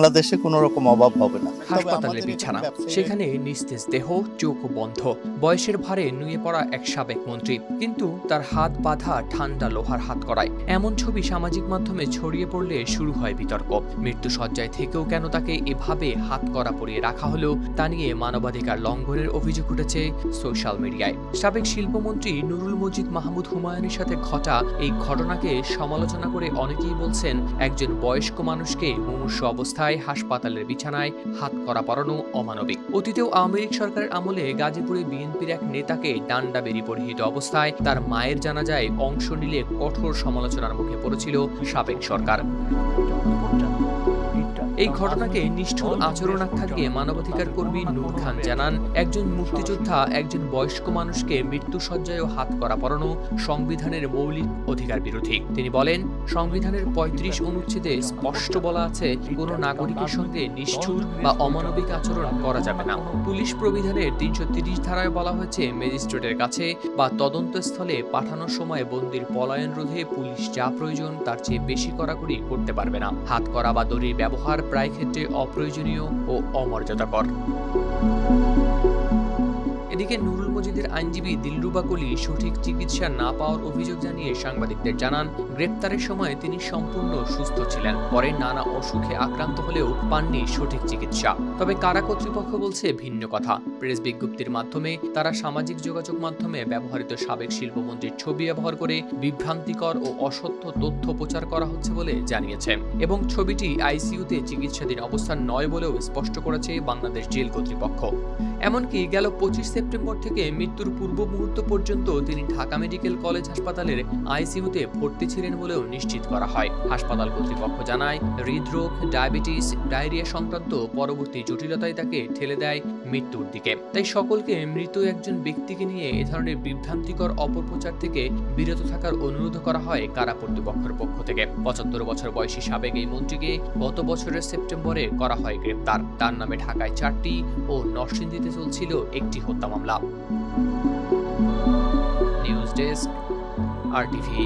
বাংলাদেশে কোনো রকম অভাব হবে না। হাসপাতালে বিছানা। সেখানে নিস্তেজ দেহ চোখ বন্ধ। বয়সের ভারে নুয়ে পড়া এক সাবেক মন্ত্রী। কিন্তু তার হাত বাঁধা ঠান্ডা লোহার হাত করায়। এমন ছবি সামাজিক মাধ্যমে ছড়িয়ে পড়লে শুরু হয় বিতর্ক। মৃত্যু সজ্জায় থেকেও কেন তাকে এভাবে হাত করা পরিয়ে রাখা হলো তা নিয়ে মানবাধিকার লঙ্ঘনের অভিযোগ উঠেছে সোশ্যাল মিডিয়ায়। সাবেক শিল্পমন্ত্রী নুরুল মজিদ মাহমুদ হুমায়ুনের সাথে ঘটা এই ঘটনাকে সমালোচনা করে অনেকেই বলছেন একজন বয়স্ক মানুষকে মুমূর্ষ অবস্থায় হাসপাতালের বিছানায় হাত করা পড়ানো অমানবিক। অতীতেও আওয়ামী লীগ সরকারের আমলে গাজীপুরে বিএনপির এক নেতাকে ডান্ডা বেরি পরিহিত অবস্থায় তার মায়ের জানাজায় অংশ নিলে কঠোর সমালোচনার মুখে পড়েছিল সাবেক সরকার। এই ঘটনাকে নিষ্ঠুর আচরণ আখ্যা দিয়ে মানবাধিকার কর্মী নূর খান জানান। একজন মুক্তিযোদ্ধা, একজন বয়স্ক মানুষকে মৃত্যুসজ্জায় হাত করা পরানো সংবিধানের মৌলিক অধিকার বিরোধী। তিনি বলেন, সংবিধানের পঁয়ত্রিশ অনুচ্ছেদে স্পষ্ট বলা আছে, কোনো নাগরিকের সঙ্গে নিষ্ঠুর বা অমানবিক আচরণ করা যাবে না। পুলিশ প্রবিধানের তিনশো তিরিশ ধারায় বলা হয়েছে, ম্যাজিস্ট্রেটের কাছে বা তদন্তস্থলে পাঠানোর সময় বন্দির পলায়ন রোধে পুলিশ যা প্রয়োজন, তার চেয়ে বেশি কড়াকড়ি করতে পারবে না। হাত করা বা দড়ির ব্যবহার প্রায় ক্ষেত্রে অপ্রয়োজনীয় ও অমর্যাদাকর। এদিকে নুরুল মজিদের আইনজীবী দিলরুবা কলি সঠিক চিকিৎসা না পাওয়ার অভিযোগ জানিয়ে সাংবাদিকদের জানান, গ্রেপ্তারের সময় তিনি সম্পূর্ণ সুস্থ ছিলেন, পরে নানা অসুখে আক্রান্ত হলেও পাননি সঠিক চিকিৎসা। তবে কারা কর্তৃপক্ষ বলছে ভিন্ন কথা। প্রেস বিজ্ঞপ্তির মাধ্যমে তারা সামাজিক যোগাযোগ মাধ্যমে ব্যবহৃত সাবেক শিল্পমন্ত্রীর ছবি ব্যবহার করে বিভ্রান্তিকর ও অসত্য তথ্য প্রচার করা হচ্ছে বলে জানিয়েছে। এবং ছবিটি আইসিইউতে চিকিৎসাধীন অবস্থান নয় বলেও স্পষ্ট করেছে বাংলাদেশ জেল কর্তৃপক্ষ। এমনকি গেল পঁচিশ সেপ্টেম্বর থেকে মৃত্যুর পূর্ব মুহূর্ত পর্যন্ত তিনি ঢাকা মেডিকেল কলেজ হাসপাতালের আইসিইউতে ভর্তি ছিলেন বলেও নিশ্চিত করা হয়। হাসপাতাল কর্তৃপক্ষ জানায়, হৃদরোগ, ডায়াবেটিস, ডায়রিয়া সংক্রান্ত পরবর্তী জটিলতায় তাকে ঠেলে দেয় মৃত্যুর দিকে। তাই সকলকে মৃত একজন ব্যক্তিকে নিয়ে এ ধরনের বিভ্রান্তিকর অপপ্রচার থেকে বিরত থাকার অনুরোধ করা হয় কারা কর্তৃপক্ষের পক্ষ থেকে। পঁচাত্তর বছর বয়সী সাবেক এই মন্ত্রীকে গত বছরের সেপ্টেম্বরে করা হয় গ্রেপ্তার। তার নামে ঢাকায় চারটি ও নরসিংদীতে চলছিল একটি হত্যা মামলা। নিউজ ডেস্ক, আর টিভি